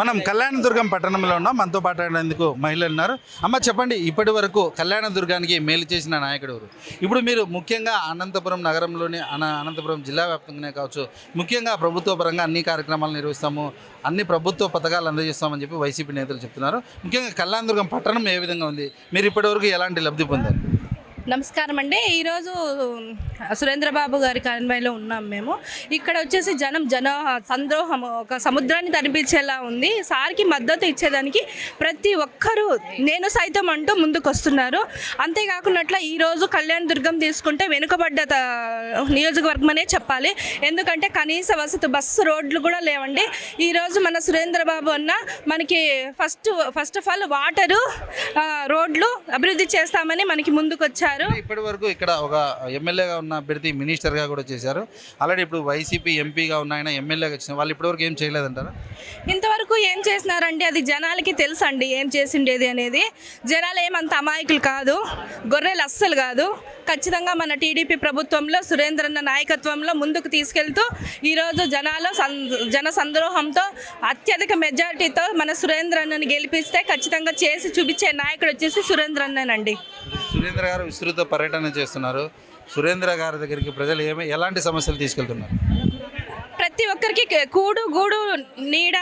మనం కళ్యాణదుర్గం పట్టణంలో ఉన్నాం. మనతో మాట్లాడేందుకు మహిళలు ఉన్నారు. అమ్మ చెప్పండి ఇప్పటి వరకు కళ్యాణదుర్గానికి మేలు చేసిన నాయకుడు ఎవరు? ఇప్పుడు మీరు ముఖ్యంగా అనంతపురం నగరంలోని అన అనంతపురం జిల్లా వ్యాప్తంగానే కావచ్చు ముఖ్యంగా ప్రభుత్వ పరంగా అన్ని కార్యక్రమాలు నిర్వహిస్తాము అన్ని ప్రభుత్వ పథకాలు అందజేస్తామని చెప్పి వైసీపీ నేతలు చెప్తున్నారు. ముఖ్యంగా కళ్యాణదుర్గం పట్టణం ఏ విధంగా ఉంది? మీరు ఇప్పటివరకు ఎలాంటి లబ్ధి పొందారు? నమస్కారం అండి ఈరోజు సురేంద్రబాబు గారి కాన్వాయ్లో ఉన్నాం మేము. ఇక్కడ వచ్చేసి జనం జన సంద్రోహం ఒక సముద్రాన్ని తనిపించేలా ఉంది. సార్కి మద్దతు ఇచ్చేదానికి ప్రతి ఒక్కరూ నేను సైతం అంటూ ముందుకు వస్తున్నారు అంతేకాకున్నట్ల ఈరోజు కళ్యాణ దుర్గం తీసుకుంటే వెనుకబడ్డ త- నియోజకవర్గం అనే చెప్పాలి. ఎందుకంటే కనీస వసతి బస్సు రోడ్లు కూడా లేవండి. ఈరోజు మన సురేంద్రబాబు అన్న మనకి first first of all water రోడ్లు అభివృద్ధి చేస్తామని మనకి ముందుకు వచ్చారు ఇప్పటి వరకు ఇక్కడ ఒక ఎమ్మెల్యేగా ఉన్న అభ్యర్థి మినిస్టర్గా కూడా చేశారు. ఆల్రెడీ ఇప్పుడు వైసీపీ ఎంపీగా ఉన్న ఆయన ఎమ్మెల్యేగా వచ్చిన వాళ్ళు ఇప్పటివరకు ఏం చేయలేదంటారా? ఇంతవరకు ఏం చేసినారంటే అది జనాలకి తెలుసండి. ఏం చేసిండేది అనేది. జనాలు ఏమంత అమాయకులు కాదు. గొర్రెలు అస్సలు కాదు. ఖచ్చితంగా మన టీడీపీ ప్రభుత్వంలో సురేంద్రన్న నాయకత్వంలో ముందుకు తీసుకెళ్తూ ఈరోజు జనాలు జన సంద్రోహంతో అత్యధిక మెజారిటీతో మన సురేంద్రన్నని గెలిపిస్తే ఖచ్చితంగా చేసి చూపించే నాయకుడు వచ్చేసి సురేంద్రన్నేనండి. సురేంద్ర గారు విస్తృత పర్యటన చేస్తున్నారు. సురేంద్ర గారి దగ్గరికి ప్రజలు ఏమి ఎలాంటి సమస్యలు తీసుకెళ్తున్నారు? ప్రతి ఒక్కరికి కూడు గూడు నీడ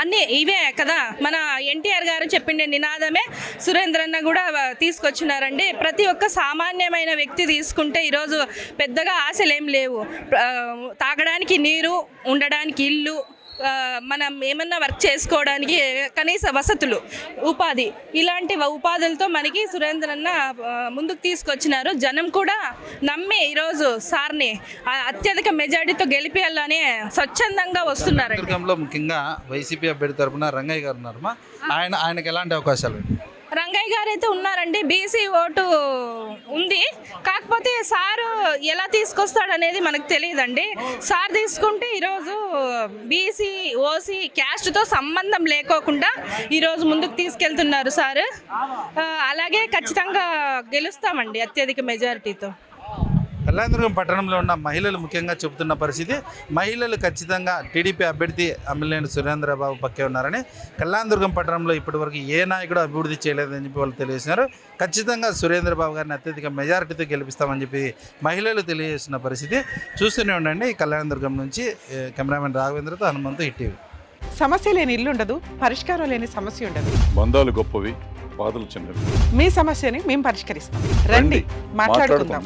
అన్నీ ఇవే కదా. మన ఎన్టీఆర్ గారు చెప్పిండే నినాదమే సురేంద్రన్న కూడా తీసుకొచ్చినారండి. ప్రతి ఒక్క సామాన్యమైన వ్యక్తి తీసుకుంటే ఈరోజు పెద్దగా ఆశలేం లేవు. తాగడానికి నీరు ఉండడానికి ఇల్లు మనం ఏమన్నా వర్క్ చేసుకోవడానికి కనీస వసతులు ఉపాధి ఇలాంటి ఉపాధులతో మనకి సురేంద్రన్న అన్న ముందుకు తీసుకొచ్చినారు. జనం కూడా నమ్మి ఈరోజు సార్ని అత్యధిక మెజారిటీతో గెలిపేయాలనే స్వచ్ఛందంగా వస్తున్నారు ముఖ్యంగా వైసీపీ అభ్యర్థి తరపున రంగయ్య గారు ఉన్నారు ఆయన ఆయనకి ఎలాంటి అవకాశాలు వెంకయ్య గారు అయితే ఉన్నారండి. బీసీ ఓటు ఉంది. కాకపోతే సారు ఎలా తీసుకొస్తాడనేది మనకు తెలియదండి. సార్ తీసుకుంటే ఈరోజు బీసీ ఓసీ క్యాస్ట్తో సంబంధం లేకోకుండా ఈరోజు ముందుకు తీసుకెళ్తున్నారు సార్. అలాగే ఖచ్చితంగా గెలుస్తామండి అత్యధిక మెజారిటీతో. కళ్యాణదుర్గం పట్టణంలో ఉన్న మహిళలు ముఖ్యంగా చెబుతున్న పరిస్థితి మహిళలు ఖచ్చితంగా టీడీపీ అభ్యర్థి అమ్మిలేని సురేంద్రబాబు పక్కే ఉన్నారని కళ్యాణదుర్గం పట్టణంలో ఇప్పటివరకు ఏ నాయకుడు అభివృద్ధి చేయలేదని చెప్పి వాళ్ళు తెలియజేస్తున్నారు ఖచ్చితంగా సురేంద్రబాబు గారిని అత్యధిక మెజారిటీతో గెలిపిస్తామని చెప్పి మహిళలు తెలియజేస్తున్న పరిస్థితి. చూస్తూనే ఉండండి కళ్యాణదుర్గం నుంచి కెమెరామెన్ రాఘవేంద్రతో హనుమంతు హిట్ సమస్య లేని ఇల్లు ఉండదు పరిష్కారం లేని సమస్య ఉండదు. బంధాలు గొప్పవి బాధలు చిన్నవి. మీ సమస్యని మేము పరిష్కరిస్తాం. రండి మాట్లాడుకుందాం.